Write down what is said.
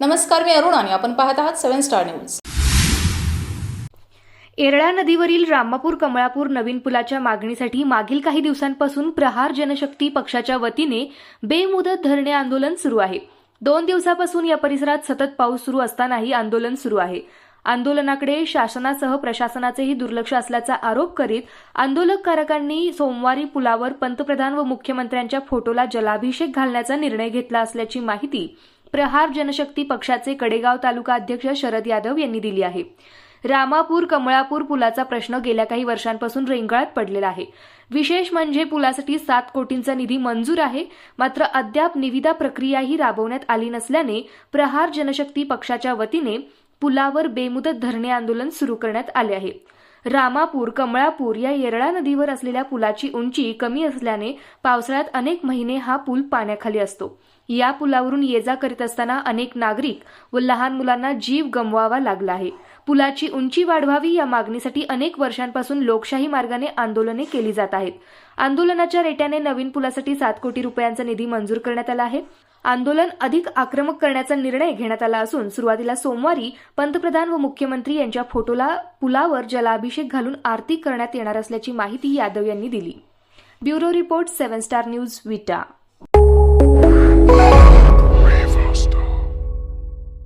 नमस्कार मी अरुण आणि आपण पाहत आहात सेव्हन स्टार न्यूज. येरळा नदीवरील रामापूर कमळापूर नवीन पुलाच्या मागणीसाठी मागील काही दिवसांपासून प्रहार जनशक्ती पक्षाच्या वतीने बेमुदत धरणे आंदोलन सुरू आहे. दोन दिवसापासून या परिसरात सतत पाऊस सुरू असतानाही आंदोलन सुरू आहे. आंदोलनाकडे शासनासह प्रशासनाचेही दुर्लक्ष असल्याचा आरोप करीत आंदोलनकारकांनी सोमवारी पुलावर पंतप्रधान व मुख्यमंत्र्यांच्या फोटोला जलाभिषेक घालण्याचा निर्णय घेतला असल्याची माहिती प्रहार जनशक्ती पक्षाचे कडेगाव तालुका अध्यक्ष शरद यादव यांनी दिली आहे. रामापूर कमळापूर पुलाचा प्रश्न गेल्या काही वर्षांपासून रेंगाळत पडलेला आहे. विशेष म्हणजे पुलासाठी सात कोटींचा निधी मंजूर आहे मात्र अद्याप निविदा प्रक्रियाही राबवण्यात आली नसल्याने प्रहार जनशक्ती पक्षाच्या वतीने पुलावर बेमुदत धरणे आंदोलन सुरू करण्यात आले आहे. रामापूर कमळापूर या येरळा नदीवर असलेल्या पुलाची उंची कमी असल्याने पावसाळ्यात अनेक महिने हा पूल पाण्याखाली असतो. या पुलावरून ये जा करीत असताना अनेक नागरिक व लहान मुलांना जीव गमवावा लागला आहे. पुलाची उंची वाढवावी या मागणीसाठी अनेक वर्षांपासून लोकशाही मार्गाने आंदोलने केली जात आहेत. आंदोलनाच्या रेट्याने नवीन पुलासाठी सात कोटी रुपयांचा निधी मंजूर करण्यात आला आहे. आंदोलन अधिक आक्रमक करण्याचा निर्णय घेण्यात आला असून सुरुवातीला सोमवारी पंतप्रधान व मुख्यमंत्री यांच्या फोटोला पुलावर जलाभिषेक घालून आरती करण्यात येणार असल्याची माहिती यादव यांनी दिली. Bureau report seven star news Vita.